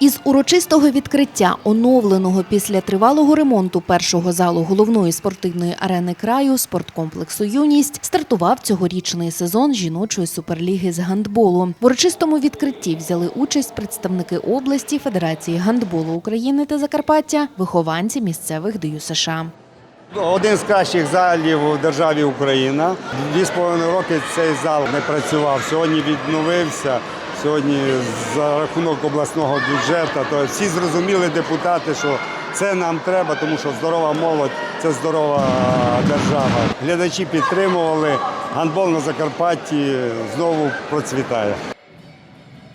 Із урочистого відкриття оновленого після тривалого ремонту першого залу головної спортивної арени краю спорткомплексу Юність стартував цьогорічний сезон жіночої суперліги з гандболу. В урочистому відкритті взяли участь представники області, Федерації гандболу України та Закарпаття, вихованці місцевих ДЮСШ. Один з кращих залів у державі Україна. Дві з половиною роки цей зал не працював. Сьогодні відновився. Сьогодні за рахунок обласного бюджету. То всі зрозуміли депутати, що це нам треба, тому що здорова молодь це здорова держава. Глядачі підтримували. Гандбол на Закарпатті знову процвітає.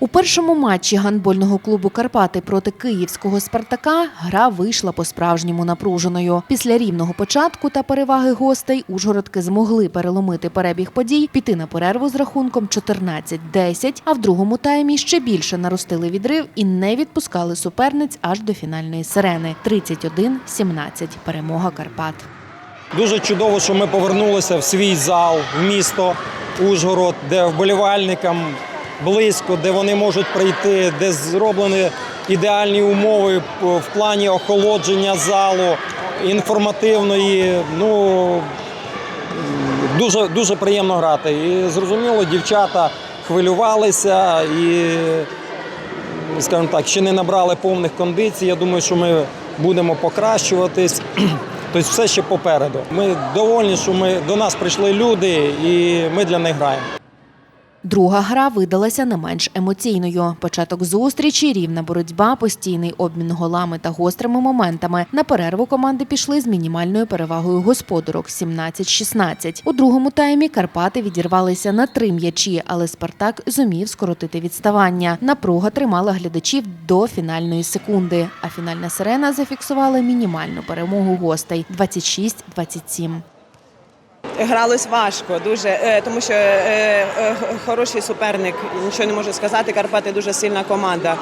У першому матчі гандбольного клубу Карпати проти київського Спартака гра вийшла по-справжньому напруженою. Після рівного початку та переваги гостей ужгородки змогли переломити перебіг подій, піти на перерву з рахунком 14-10, а в другому таймі ще більше наростили відрив і не відпускали суперниць аж до фінальної сирени. 31-17. Перемога Карпат. Дуже чудово, що ми повернулися в свій зал, в місто Ужгород, де вболівальникам близько, де вони можуть прийти, де зроблені ідеальні умови в плані охолодження залу, інформативної. Ну дуже, дуже приємно грати. І зрозуміло, дівчата хвилювалися і, скажімо так, ще не набрали повних кондицій. Я думаю, що ми будемо покращуватись. Тобто все ще попереду. Ми довольні, що ми до нас прийшли люди, і ми для них граємо. Друга гра видалася не менш емоційною. Початок зустрічі, рівна боротьба, постійний обмін голами та гострими моментами. На перерву команди пішли з мінімальною перевагою господарок 17-16. У другому таймі Карпати відірвалися на три м'ячі, але Спартак зумів скоротити відставання. Напруга тримала глядачів до фінальної секунди. А фінальна сирена зафіксувала мінімальну перемогу гостей 26-27. Гралось важко, дуже е, тому що е, е, хороший суперник, нічого не можу сказати. Карпати дуже сильна команда,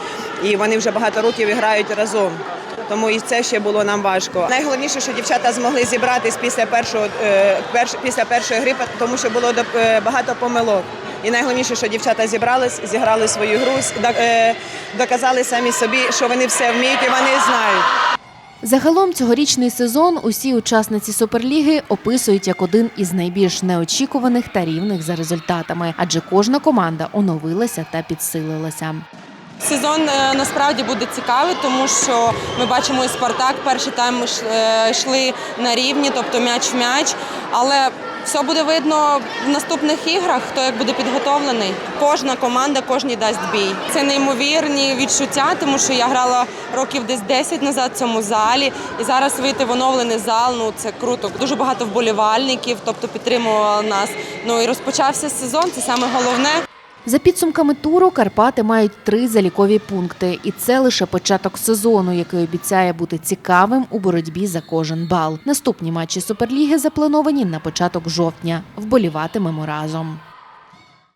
і вони вже багато років грають разом. Тому і це ще було нам важко. Найголовніше, що дівчата змогли зібратись після першого перш, після першої гри, тому що було е, багато помилок. І найголовніше, що дівчата зібрались, зіграли свою гру, доказали самі собі, що вони все вміють і вони знають. Загалом цьогорічний сезон усі учасниці Суперліги описують як один із найбільш неочікуваних та рівних за результатами, адже кожна команда оновилася та підсилилася. Сезон е, насправді буде цікавий, тому що ми бачимо і Спартак. Перший тайм е, йшли на рівні, тобто м'яч в м'яч. Але все буде видно в наступних іграх, хто як буде підготовлений. Кожна команда, кожній дасть бій. Це неймовірні відчуття, тому що я грала років десь 10 назад в цьому залі, і зараз вийти в оновлений зал. Ну це круто. Дуже багато вболівальників, тобто підтримували нас. Ну і розпочався сезон. Це саме головне. За підсумками туру Карпати мають три залікові пункти, і це лише початок сезону, який обіцяє бути цікавим у боротьбі за кожен бал. Наступні матчі Суперліги заплановані на початок жовтня. Вболіватимемо разом.